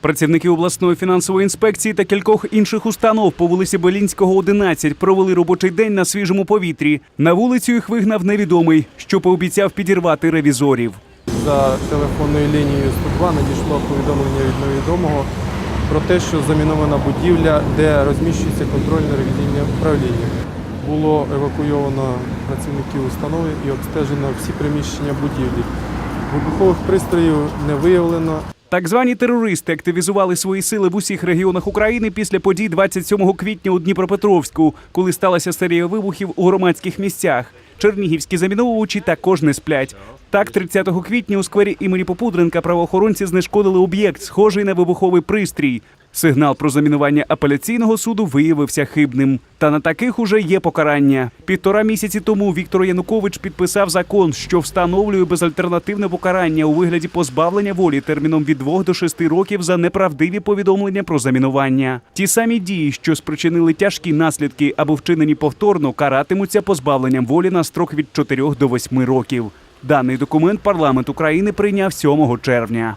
Працівники обласної фінансової інспекції та кількох інших установ по вулиці Белінського, 11 провели робочий день на свіжому повітрі. На вулицю їх вигнав невідомий, що пообіцяв підірвати ревізорів. За телефонною лінією 102 надійшло повідомлення від невідомого про те, що замінована будівля, де розміщується контрольно-ревізійне управління. Було евакуйовано працівників установи і обстежено всі приміщення будівлі. Вибухових пристроїв не виявлено. Так звані терористи активізували свої сили в усіх регіонах України після подій 27 квітня у Дніпропетровську, коли сталася серія вибухів у громадських місцях. Чернігівські заміновувачі також не сплять. Так, 30 квітня у сквері імені Попудренка правоохоронці знешкодили об'єкт, схожий на вибуховий пристрій. Сигнал про замінування апеляційного суду виявився хибним. Та на таких уже є покарання. Півтора місяці тому Віктор Янукович підписав закон, що встановлює безальтернативне покарання у вигляді позбавлення волі терміном від 2 до 6 років за неправдиві повідомлення про замінування. Ті самі дії, що спричинили тяжкі наслідки або вчинені повторно, каратимуться позбавленням волі на строк від 4 до 8 років. Даний документ парламент України прийняв 7 червня.